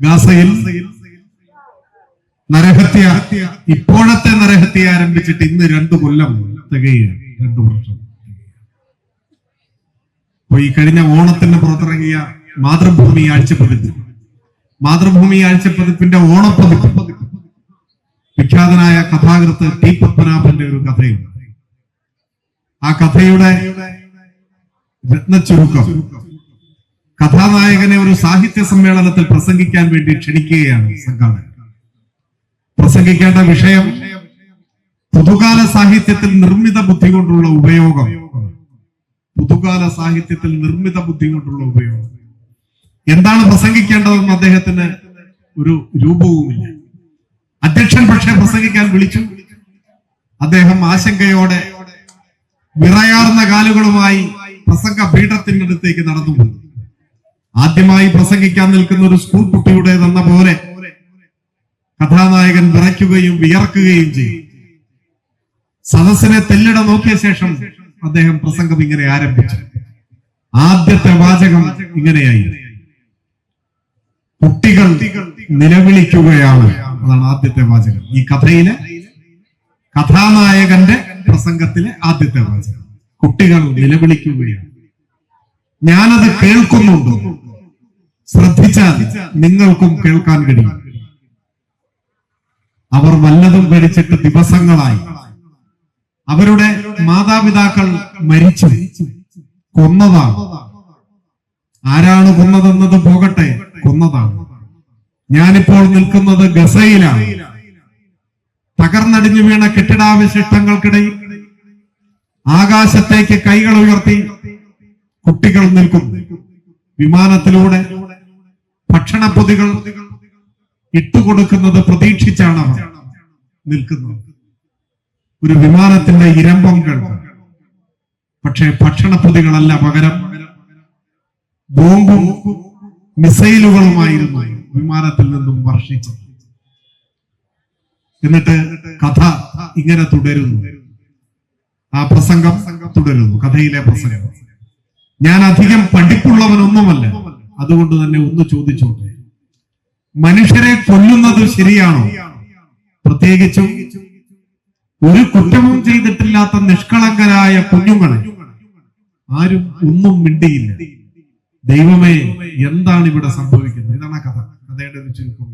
ഗാസയിൽ നരഹത്യ ഇപ്പോഴത്തെ നരഹത്യ ആരംഭിച്ചിട്ട് ഇന്ന് രണ്ടു കൊല്ലം തികയാണ് രണ്ടു വർഷം അപ്പൊ ഈ കഴിഞ്ഞ ഓണത്തിന് പുറത്തിറങ്ങിയ മാതൃഭൂമി ആഴ്ചപ്പതിപ്പ് മാതൃഭൂമി ആഴ്ചപ്പതിപ്പിന്റെ ഓണപ്പതിപ്പ് വിഖ്യാതനായ കഥാകൃത്ത് ടി പത്മനാഭന്റെ ഒരു കഥയുണ്ട്. ആ കഥയുടെ രത്നച്ചുരുക്കം കഥാനായകനെ ഒരു സാഹിത്യ സമ്മേളനത്തിൽ പ്രസംഗിക്കാൻ വേണ്ടി ക്ഷണിക്കുകയാണ് സംഘാടകർ. പ്രസംഗിക്കേണ്ട വിഷയം പുതുകാല സാഹിത്യത്തിൽ നിർമ്മിത ബുദ്ധി കൊണ്ടുള്ള ഉപയോഗം. പുതുകാല സാഹിത്യത്തിൽ നിർമ്മിത ബുദ്ധി കൊണ്ടുള്ള ഉപയോഗം. എന്താണ് പ്രസംഗിക്കേണ്ടതെന്ന് അദ്ദേഹത്തിന് ഒരു രൂപവുമില്ല. അധ്യക്ഷൻ പക്ഷെ പ്രസംഗിക്കാൻ വിളിച്ചു. അദ്ദേഹം ആശങ്കയോടെ വിറയാർന്ന കാലുകളുമായി പ്രസംഗ പീഠത്തിനടുത്തേക്ക് നടന്നു പോയി. ആദ്യമായി പ്രസംഗിക്കാൻ നിൽക്കുന്ന ഒരു സ്കൂൾ കുട്ടിയുടെ കുട്ടിയുടേതെന്ന പോലെ കഥാനായകൻ വിറയ്ക്കുകയും വിയർക്കുകയും ചെയ്യും. സദസ്സിനെ തെല്ലിട നോക്കിയ ശേഷം അദ്ദേഹം പ്രസംഗം ഇങ്ങനെ ആരംഭിച്ചു. ആദ്യത്തെ വാചകം ഇങ്ങനെയായി. കുട്ടികൾ നിലവിളിക്കുകയാണ്. അതാണ് ആദ്യത്തെ വാചകം. ഈ കഥയിലെ കഥാനായകന്റെ പ്രസംഗത്തിലെ ആദ്യത്തെ വാചകം. കുട്ടികൾ നിലവിളിക്കുകയാണ്. ഞാനത് കേൾക്കുന്നുണ്ട്? ശ്രദ്ധിച്ചാൽ നിങ്ങൾക്കും കേൾക്കാൻ കഴിയും. അവർ വല്ലതും കഴിച്ചിട്ട് ദിവസങ്ങളായി അവരുടെ മാതാപിതാക്കൾ മരിച്ചു. കൊന്നതാണ്. ആരാണ് കൊന്നതെന്നത് പോകട്ടെ? കൊന്നതാണ്. ഞാനിപ്പോൾ നിൽക്കുന്നത് ഗസയിലാണ്. തകർന്നടിഞ്ഞു വീണ കെട്ടിടാവശിഷ്ടങ്ങൾക്കിടയിൽ ആകാശത്തേക്ക് കൈകൾ ഉയർത്തി കുട്ടികൾ നിൽക്കുന്നു വിമാനത്തിലൂടെ ഭക്ഷണപ്പൊതികൾ ഇട്ടുകൊടുക്കുന്നത് പ്രതീക്ഷിച്ചാണ് നിൽക്കുന്നത്. ഒരു വിമാനത്തിന്റെ ഇരമ്പം കേൾക്കും പക്ഷേ ഭക്ഷണപ്പൊതികളല്ല പകരം ബോംബും മിസൈലുകളുമായിരുന്നു വിമാനത്തിൽ നിന്നും വർഷിച്ചത്. എന്നിട്ട് കഥ ഇങ്ങനെ തുടരുന്നു. ആ പ്രസംഗം തുടരുന്നു കഥയിലെ പ്രസംഗം. ഞാൻ അധികം പഠിപ്പുള്ളവനൊന്നുമല്ല. അതുകൊണ്ട് തന്നെ ഒന്ന് ചോദിച്ചോട്ടെ? മനുഷ്യരെ കൊല്ലുന്നത് ശരിയാണോ? പ്രത്യേകിച്ചും ഒരു കുറ്റവും ചെയ്തിട്ടില്ലാത്ത നിഷ്കളങ്കരായ കുഞ്ഞുങ്ങളെ ആരും ഒന്നും മിണ്ടിയില്ല. ദൈവമേ എന്താണ് ഇവിടെ സംഭവിക്കുന്നത്? ഇതാണ് കഥ. കഥയുടെ ഒരു ചുരുക്കം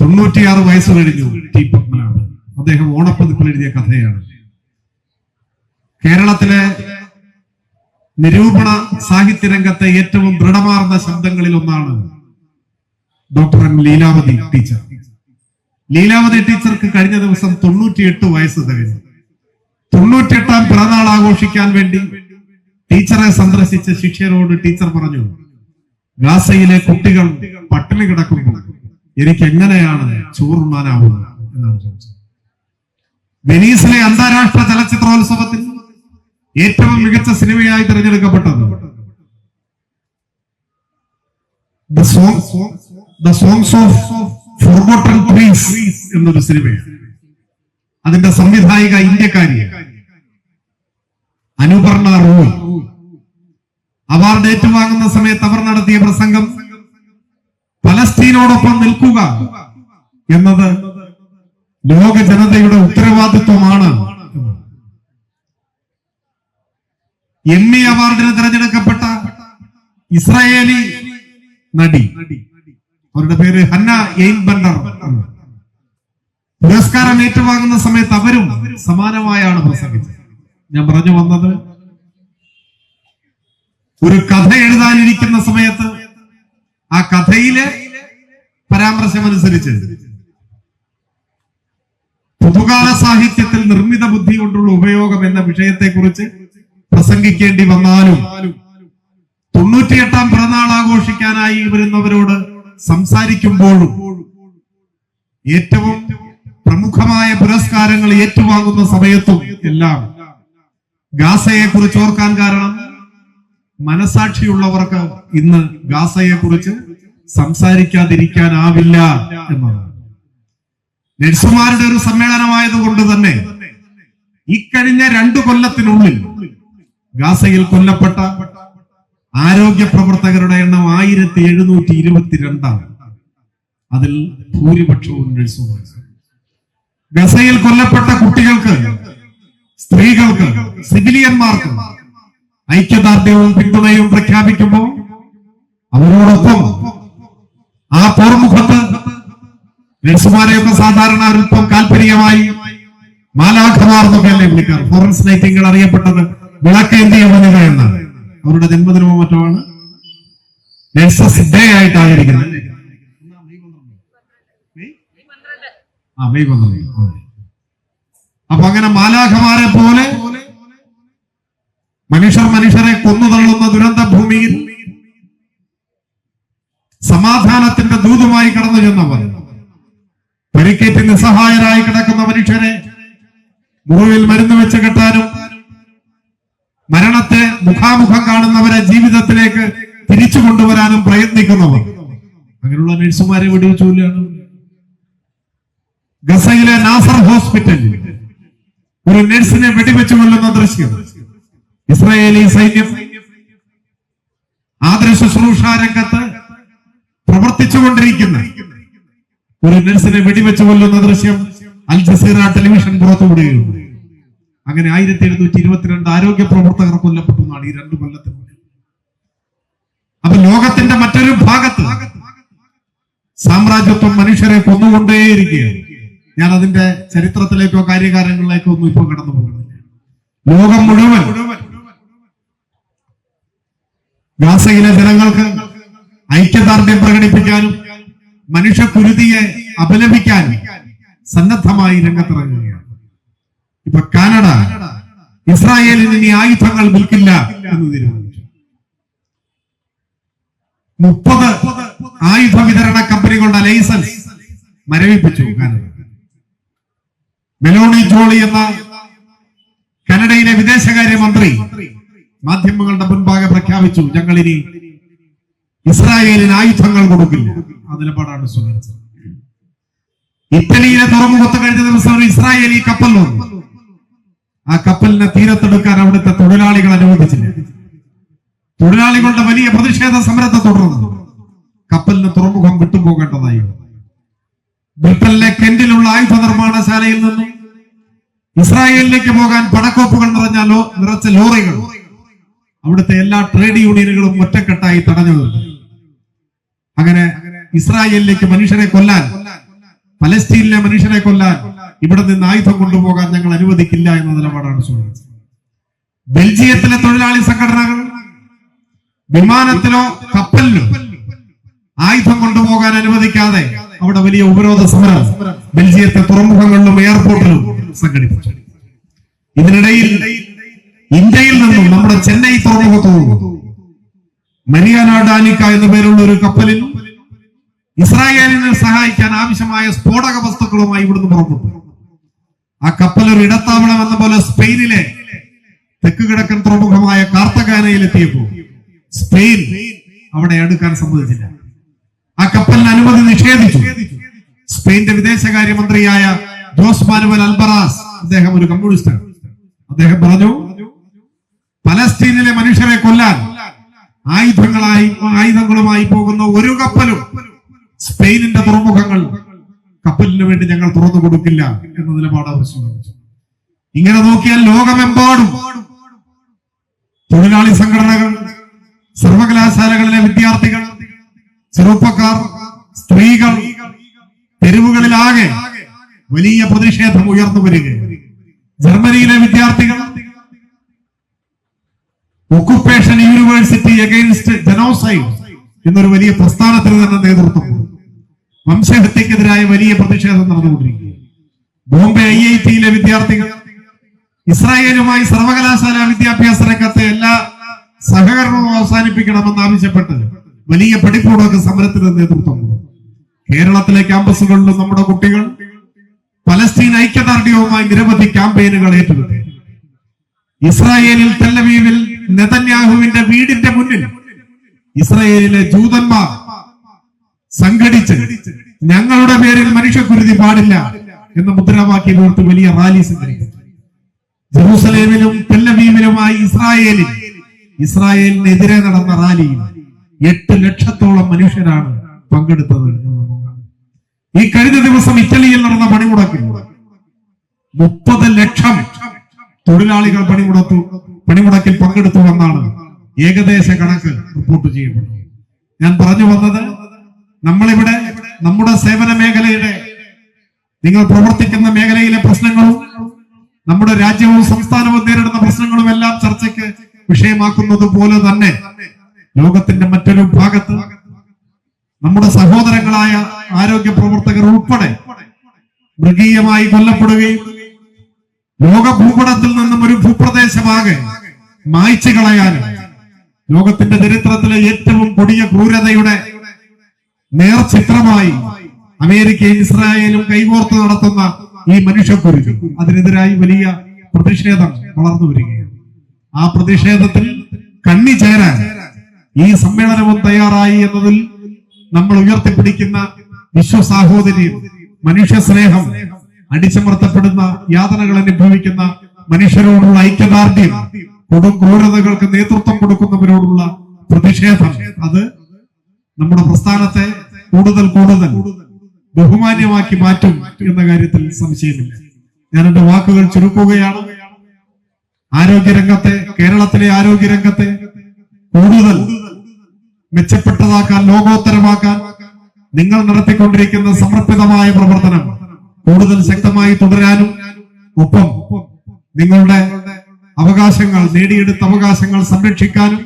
തൊണ്ണൂറ്റിയാറ് വയസ്സ് കഴിഞ്ഞു ടി പത്മനാഭൻ. അദ്ദേഹം ഓണപ്പതിപ്പിൽ എഴുതിയ കഥയാണ്. കേരളത്തിലെ നിരൂപണ സാഹിത്യ രംഗത്തെ ഏറ്റവും ദൃഢമാർന്ന ശബ്ദങ്ങളിൽ ഒന്നാണ് doctor M Leelavathi teacher. Leelavathi ടീച്ചർക്ക് കഴിഞ്ഞ ദിവസം തൊണ്ണൂറ്റിയെട്ട് വയസ്സ് തികഞ്ഞു തൊണ്ണൂറ്റിയെട്ടാം പിറന്നാൾ ആഘോഷിക്കാൻ വേണ്ടി ടീച്ചറെ സന്ദർശിച്ച ശിഷ്യരോട് ടീച്ചർ പറഞ്ഞു ഗാസയിലെ കുട്ടികൾ പട്ടിണി കിടക്കുമ്പോൾ എനിക്ക് എങ്ങനെയാണ് ചോറുണ്ണാനാവുക എന്നാണ് ചോദിച്ചത്. വെനീസിലെ അന്താരാഷ്ട്ര ചലച്ചിത്രോത്സവത്തിൽ ഏറ്റവും മികച്ച സിനിമയായി തിരഞ്ഞെടുക്കപ്പെട്ടത് എന്നൊരു സിനിമയാണ്. അതിന്റെ സംവിധായിക ഇന്ത്യക്കാരി അനുപർണ റൂൾ. അവാർഡ് ഏറ്റുവാങ്ങുന്ന സമയത്ത് അവർ നടത്തിയ പ്രസംഗം പലസ്തീനോടൊപ്പം നിൽക്കുക എന്നത് ലോക ജനതയുടെ ഉത്തരവാദിത്വമാണ്. എമ്മി അവാർഡിന് തിരഞ്ഞെടുക്കപ്പെട്ട ഇസ്രായേലി നടി. അവരുടെ പേര് ഹന്ന എയിൻ ബണ്ടർ പുരസ്കാരം ഏറ്റുവാങ്ങുന്ന സമയത്ത് അവരും സമാനമായാണ് പ്രസംഗിച്ചത്. ഞാൻ പറഞ്ഞു വന്നത് ഒരു കഥ എഴുതാനിരിക്കുന്ന സമയത്ത് ആ കഥയിലെ പരാമർശമനുസരിച്ച് പുതുകാല സാഹിത്യത്തിൽ നിർമ്മിത ബുദ്ധി കൊണ്ടുള്ള ഉപയോഗം എന്ന വിഷയത്തെക്കുറിച്ച് പ്രസംഗിക്കേണ്ടി വന്നാലും തൊണ്ണൂറ്റിയെട്ടാം പിറന്നാൾ ആഘോഷിക്കാനായി വരുന്നവരോട് സംസാരിക്കുമ്പോഴും ഏറ്റവും പ്രമുഖമായ പുരസ്കാരങ്ങൾ ഏറ്റുവാങ്ങുന്ന സമയത്തും എല്ലാം ഗാസയെ കുറിച്ച് ഓർക്കാൻ കാരണം മനസാക്ഷിയുള്ളവർക്ക് ഇന്ന് ഗാസയെ കുറിച്ച് സംസാരിക്കാതിരിക്കാനാവില്ല എന്നാണ്. നഴ്സുമാരുടെ ഒരു സമ്മേളനമായത് കൊണ്ട് തന്നെ ഇക്കഴിഞ്ഞ രണ്ടു കൊല്ലത്തിനുള്ളിൽ ഗാസയിൽ കൊല്ലപ്പെട്ട ആരോഗ്യ പ്രവർത്തകരുടെ എണ്ണം ആയിരത്തി എഴുന്നൂറ്റി ഇരുപത്തിരണ്ടാണ് അതിൽ ഭൂരിപക്ഷവും നഴ്സുമാർ. ഗസയിൽ കൊല്ലപ്പെട്ട കുട്ടികൾക്ക് സ്ത്രീകൾക്ക് സിവിലിയന്മാർക്ക് ഐക്യദാർഢ്യവും പിന്തുണയും പ്രഖ്യാപിക്കുമ്പോൾ അവരോടൊപ്പം ആ പോർമുഖത്ത് നഴ്സുമാരെയൊക്കെ സാധാരണ അല്പം കാൽപര്യമായി മാലാഖമാർ എന്നൊക്കെയല്ലേ വിളിക്കാറ്? ഫോറൻസ് നൈറ്റിങ്ങൾ അറിയപ്പെട്ടത്. വിളക്കേന്തിയ വനിത എന്നാണ് അവരുടെ ജന്മദിനമോ മറ്റോ ആണ്. ഡേ ആയിട്ട് ആചരിക്കുന്നത്? ആ മെയ് പന്ത്രണ്ട്. അപ്പൊ അങ്ങനെ മാലാഖമാരെ പോലെ മനുഷ്യർ മനുഷ്യരെ കൊന്നു തള്ളുന്ന ദുരന്ത ഭൂമിയിൽ സമാധാനത്തിന്റെ ദൂതുമായി കടന്നു ചെന്നവർ പരിക്കേറ്റ് നിസ്സഹായരായി കിടക്കുന്ന മനുഷ്യരെ മുറിവിൽ മരുന്ന് വെച്ച് കെട്ടാനും മുഖാമുഖം കാണുന്നവരെ ജീവിതത്തിലേക്ക് തിരിച്ചു കൊണ്ടുവരാനും പ്രയത്നിക്കുന്നവർ. അങ്ങനെയുള്ള നഴ്സുമാരെ വെടിവെച്ചുകൊല്ലാണ് ഗസയിലെ നാസർ ഹോസ്പിറ്റലിൽ ഒരു നഴ്സിനെ വെടിവെച്ചു കൊല്ലുന്ന ദൃശ്യം. ഇസ്രായേലി സൈന്യം ആദര ശുശ്രൂഷ രംഗത്ത് പ്രവർത്തിച്ചുകൊണ്ടിരിക്കുന്ന ഒരു നഴ്സിനെ വെടിവെച്ചു കൊല്ലുന്ന ദൃശ്യം അൽ ജസീറ ടെലിവിഷൻ പുറത്തുവിടുകയുണ്ട് അങ്ങനെ ആയിരത്തി എഴുന്നൂറ്റി ഇരുപത്തിരണ്ട് ആരോഗ്യ പ്രവർത്തകർ കൊല്ലപ്പെട്ടു എന്നാണ് ഈ രണ്ട് കൊല്ലത്തിനുള്ളിൽ അപ്പൊ ലോകത്തിന്റെ മറ്റൊരു ഭാഗത്ത് സാമ്രാജ്യത്വം മനുഷ്യരെ കൊന്നുകൊണ്ടേയിരിക്കുകയാണ്. ഞാൻ അതിന്റെ ചരിത്രത്തിലേക്കോ കാര്യകാരങ്ങളിലേക്കോ ഒന്നും ഇപ്പൊ കടന്നു പോകുന്നില്ല. ലോകം മുഴുവൻ ഗാസയിലെ ജനങ്ങൾക്ക് ഐക്യദാർഢ്യം പ്രകടിപ്പിക്കാനും മനുഷ്യക്കുരുതിയെ അപലപിക്കാനും സന്നദ്ധമായി രംഗത്തിറങ്ങുകയാണ്. ഇപ്പൊ കാനഡ ഇസ്രായേലിന് ഇനി ആയുധങ്ങൾ വിൽക്കില്ല എന്ന് തീരുമാനിച്ചു. മുപ്പത് ആയുധ വിതരണ കമ്പനികളുടെ ലൈസൻസ് മരവിപ്പിച്ചു കാനഡ. മെലോണി ജോളി എന്ന കാനഡയിലെ വിദേശകാര്യമന്ത്രി മാധ്യമങ്ങളുടെ മുൻപാകെ പ്രഖ്യാപിച്ചു ഞങ്ങൾ ഇനി ഇസ്രായേലിന് ആയുധങ്ങൾ കൊടുക്കില്ല. ആ നിലപാടാണ് സ്വീകരിച്ചത്. ഇറ്റലിയിലെ തുറമുഖത്ത് കഴിഞ്ഞ ദിവസം ഇസ്രായേലി കപ്പൽ വന്നു ആ കപ്പലിനെ തീരത്തെടുക്കാൻ അവിടുത്തെ തൊഴിലാളികൾ അനുവദിച്ചില്ല. തൊഴിലാളികളുടെ വലിയ പ്രതിഷേധ സമരത്തെ തുടർന്ന്. കപ്പലിന് തുറമുഖം വിട്ടുപോകേണ്ടതായി. ബ്രിട്ടനിലെ കെന്റിലുള്ള ആയുധ നിർമ്മാണശാലയിൽ നിന്ന് ഇസ്രായേലിലേക്ക് പോകാൻ പടക്കോപ്പുകൾ നിറഞ്ഞ ലോ നിറച്ച ലോറികൾ അവിടുത്തെ എല്ലാ ട്രേഡ് യൂണിയനുകളും ഒറ്റക്കെട്ടായി തടഞ്ഞു നിർത്തി അങ്ങനെ ഇസ്രായേലിലേക്ക് മനുഷ്യരെ കൊല്ലാൻ പലസ്തീനിലെ മനുഷ്യരെ കൊല്ലാൻ ഇവിടെ നിന്ന് ആയുധം കൊണ്ടുപോകാൻ ഞങ്ങൾ അനുവദിക്കില്ല എന്ന നിലപാടാണ് സ്വീകരിച്ചത് ബെൽജിയത്തിലെ തൊഴിലാളി സംഘടനകൾ വിമാനത്തിലോ കപ്പലിലോ ആയുധം കൊണ്ടുപോകാൻ അനുവദിക്കാതെ അവിടെ വലിയ ഉപരോധ സമരം ബെൽജിയത്തെ തുറമുഖങ്ങളിലും എയർപോർട്ടിലും സംഘടിപ്പിച്ചു. ഇതിനിടയിൽ ഇന്ത്യയിൽ നിന്നും നമ്മുടെ ചെന്നൈ തുറമുഖത്തു നിന്നും മരിയാന ഡാനിക്ക എന്ന പേരുള്ള ഒരു കപ്പലിൽ ഇസ്രായേലിനെ സഹായിക്കാൻ ആവശ്യമായ സ്ഫോടക വസ്തുക്കളുമായി ഇവിടുന്ന് പുറപ്പെട്ടു. ആ കപ്പൽ ഒരു ഇടത്താവളം എന്ന പോലെ സ്പെയിനിലെ തെക്ക് കിഴക്കൻ തുറമുഖമായ കാർത്തകാനയിൽ എത്തിയപ്പോ സ്പെയിൻ അവിടെ അടുക്കാൻ സമ്മതിച്ചില്ല. ആ കപ്പലിന് അനുമതി നിഷേധിച്ചു. സ്പെയിന്റെ വിദേശകാര്യമന്ത്രിയായ ജോസ് മാനുവൽ അൽബറാസ് അദ്ദേഹം ഒരു കമ്മ്യൂണിസ്റ്റാണ്. അദ്ദേഹം പറഞ്ഞു പലസ്തീനിലെ മനുഷ്യരെ കൊല്ലാൻ ആയുധങ്ങളായി ആയുധങ്ങളുമായി പോകുന്ന ഒരു കപ്പലും സ്പെയിനിന്റെ തുറമുഖങ്ങൾ കപ്പലിന് വേണ്ടി ഞങ്ങൾ തുറന്നു കൊടുക്കില്ല എന്ന നിലപാട് അവർ സ്വീകരിച്ചു ഇങ്ങനെ നോക്കിയാൽ ലോകമെമ്പാടും തൊഴിലാളി സംഘടനകൾ സർവകലാശാലകളിലെ വിദ്യാർത്ഥികൾ ചെറുപ്പക്കാർ സ്ത്രീകൾ തെരുവുകളിലാകെ വലിയ പ്രതിഷേധം ഉയർന്നു വരികയാണ് ജർമ്മനിയിലെ വിദ്യാർത്ഥികൾ ഒക്കുപ്പേഷൻ യൂണിവേഴ്സിറ്റി അഗൈൻസ്റ്റ് ജനോസൈഡ് എന്നൊരു വലിയ പ്രസ്ഥാനത്തിന് തന്നെ നേതൃത്വം. വംശഹത്യക്കെതിരായ വലിയ പ്രതിഷേധം നടന്നുകൊണ്ടിരിക്കുക ബോംബെ ഐ ഐ ടിയിലെ വിദ്യാർത്ഥികൾ ഇസ്രായേലുമായി സർവകലാശാല വിദ്യാഭ്യാസ രംഗത്തെ എല്ലാ സഹകരണവും അവസാനിപ്പിക്കണമെന്ന് ആവശ്യപ്പെട്ട് വലിയ പഠിപ്പുകളൊക്കെ സമരത്തിന് നേതൃത്വം. കേരളത്തിലെ ക്യാമ്പസുകളിലും നമ്മുടെ കുട്ടികൾ പലസ്തീൻ ഐക്യദാർഢ്യവുമായി നിരവധി ക്യാമ്പയിനുകൾ ഏറ്റെടുത്തു ഇസ്രായേലിൽ തെല്ലവീവിൽ നെതന്യാഹുവിന്റെ വീടിന്റെ മുന്നിൽ ഇസ്രായേലിലെ ജൂതന്മാർ സംഘടിച്ച് ഞങ്ങളുടെ പേരിൽ മനുഷ്യക്കുരുതി പാടില്ല എന്ന മുദ്രാവാക്യം ഓർത്ത് വലിയ റാലി സംഘടിപ്പിച്ചു. ജെറൂസലേമിലും തെല്ലവീമിലുമായി ഇസ്രായേലിൽ ഇസ്രായേലിനെതിരെ നടന്ന റാലിയിൽ എട്ട് ലക്ഷത്തോളം മനുഷ്യരാണ് പങ്കെടുത്തത് ഈ കഴിഞ്ഞ ദിവസം ഇറ്റലിയിൽ നടന്ന പണിമുടക്കിൽ മുപ്പത് ലക്ഷം തൊഴിലാളികൾ പണിമുടത്തു പണിമുടക്കിൽ പങ്കെടുത്തു എന്നാണ് ഏകദേശ കണക്ക് റിപ്പോർട്ട് ചെയ്യപ്പെട്ടത്. ഞാൻ പറഞ്ഞു വന്നത് നമ്മളിവിടെ നമ്മുടെ സേവന മേഖലയുടെ നിങ്ങൾ പ്രവർത്തിക്കുന്ന മേഖലയിലെ പ്രശ്നങ്ങളും നമ്മുടെ രാജ്യവും സംസ്ഥാനവും നേരിടുന്ന പ്രശ്നങ്ങളും എല്ലാം ചർച്ചയ്ക്ക് വിഷയമാക്കുന്നത് പോലെ തന്നെ ലോകത്തിന്റെ മറ്റൊരു ഭാഗത്ത് നമ്മുടെ സഹോദരങ്ങളായ ആരോഗ്യ പ്രവർത്തകർ ഉൾപ്പെടെ മൃഗീയമായി കൊല്ലപ്പെടുകയും ലോക ഭൂപടത്തിൽ നിന്നും ഒരു ഭൂപ്രദേശമാകെ മായ്ച്ചു കളയാനും ലോകത്തിന്റെ ചരിത്രത്തിലെ ഏറ്റവും കൊടിയ ക്രൂരതയുടെ നേർചിത്രമായി അമേരിക്കയും ഇസ്രായേലും കൈകോർത്ത് നടത്തുന്ന ഈ മനുഷ്യക്കുരുതി അതിനെതിരായി വലിയ പ്രതിഷേധം വളർന്നു വരികയാണ്. ആ പ്രതിഷേധത്തിൽ കണ്ണി ചേരാൻ ഈ സമ്മേളനവും തയ്യാറായി എന്നതിൽ നമ്മൾ ഉയർത്തിപ്പിടിക്കുന്ന വിശ്വസാഹോദര്യം മനുഷ്യ സ്നേഹം അടിച്ചമർത്തപ്പെടുന്ന യാതനകൾ അനുഭവിക്കുന്ന മനുഷ്യരോടുള്ള ഐക്യദാർഢ്യം കൊടും ക്രൂരതകൾക്ക് നേതൃത്വം കൊടുക്കുന്നവരോടുള്ള പ്രതിഷേധം അത് നമ്മുടെ പ്രസ്ഥാനത്തെ കൂടുതൽ കൂടുതൽ ബഹുമാന്യമാക്കി മാറ്റും എന്ന കാര്യത്തിൽ സംശയമില്ല. ഞാൻ എന്റെ വാക്കുകൾ ചുരുക്കുകയാണ്. ആരോഗ്യരംഗത്തെ കേരളത്തിലെ ആരോഗ്യരംഗത്തെ കൂടുതൽ മെച്ചപ്പെട്ടതാക്കാൻ ലോകോത്തരമാക്കാൻ നിങ്ങൾ നടത്തിക്കൊണ്ടിരിക്കുന്ന സമർപ്പിതമായ പ്രവർത്തനം കൂടുതൽ ശക്തമായി തുടരാനും ഒപ്പം നിങ്ങളുടെ അവകാശങ്ങൾ നേടിയെടുത്ത അവകാശങ്ങൾ സംരക്ഷിക്കാനും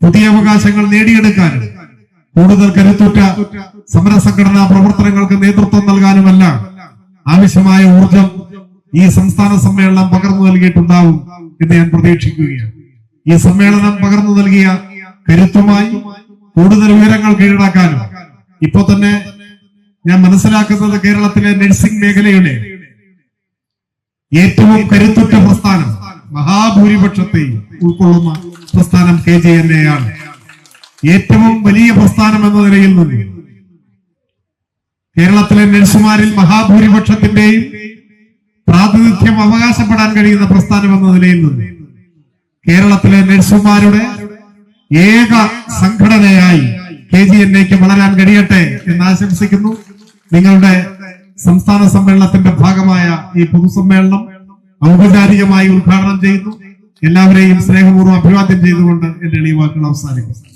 പുതിയ അവകാശങ്ങൾ നേടിയെടുക്കാനും കൂടുതൽ കരുത്തുറ്റ സമര സംഘടനാ പ്രവർത്തനങ്ങൾക്ക് നേതൃത്വം നൽകാനുമല്ല. ആവശ്യമായ ഊർജം ഈ സംസ്ഥാന സമ്മേളനം പകർന്നു നൽകിയിട്ടുണ്ടാവും എന്ന് ഞാൻ പ്രതീക്ഷിക്കുകയാണ്. ഈ സമ്മേളനം പകർന്നു നൽകിയ കരുത്തുമായി കൂടുതൽ ഉയരങ്ങൾ കീഴടക്കാനും ഇപ്പൊ തന്നെ ഞാൻ മനസ്സിലാക്കുന്നത് കേരളത്തിലെ നഴ്സിംഗ് മേഖലയുടെ ഏറ്റവും കരുത്തുറ്റ പ്രസ്ഥാനം മഹാഭൂരിപക്ഷത്തെയും ഉൾക്കൊള്ളുന്ന പ്രസ്ഥാനം കെ ജെ എൻ എ ആണ്. ഏറ്റവും വലിയ പ്രസ്ഥാനം എന്ന നിലയിൽ നിന്ന് കേരളത്തിലെ നഴ്സുമാരിൽ മഹാഭൂരിപക്ഷത്തിന്റെയും പ്രാതിനിധ്യം അവകാശപ്പെടാൻ കഴിയുന്ന പ്രസ്ഥാനം എന്ന നിലയിൽ നിന്ന്. കേരളത്തിലെ നഴ്സുമാരുടെ ഏക സംഘടനയായി കെ ജി എൻ എക്ക് വളരാൻ കഴിയട്ടെ എന്ന് ആശംസിക്കുന്നു. നിങ്ങളുടെ സംസ്ഥാന സമ്മേളനത്തിന്റെ ഭാഗമായ ഈ പൊതുസമ്മേളനം ഔപചാരികമായി ഉദ്ഘാടനം ചെയ്യുന്നു. എല്ലാവരെയും സ്നേഹപൂർവം അഭിവാദ്യം ചെയ്തുകൊണ്ട് എന്റെ എളിയ വാക്കുകൾ അവസാനിക്കുന്നു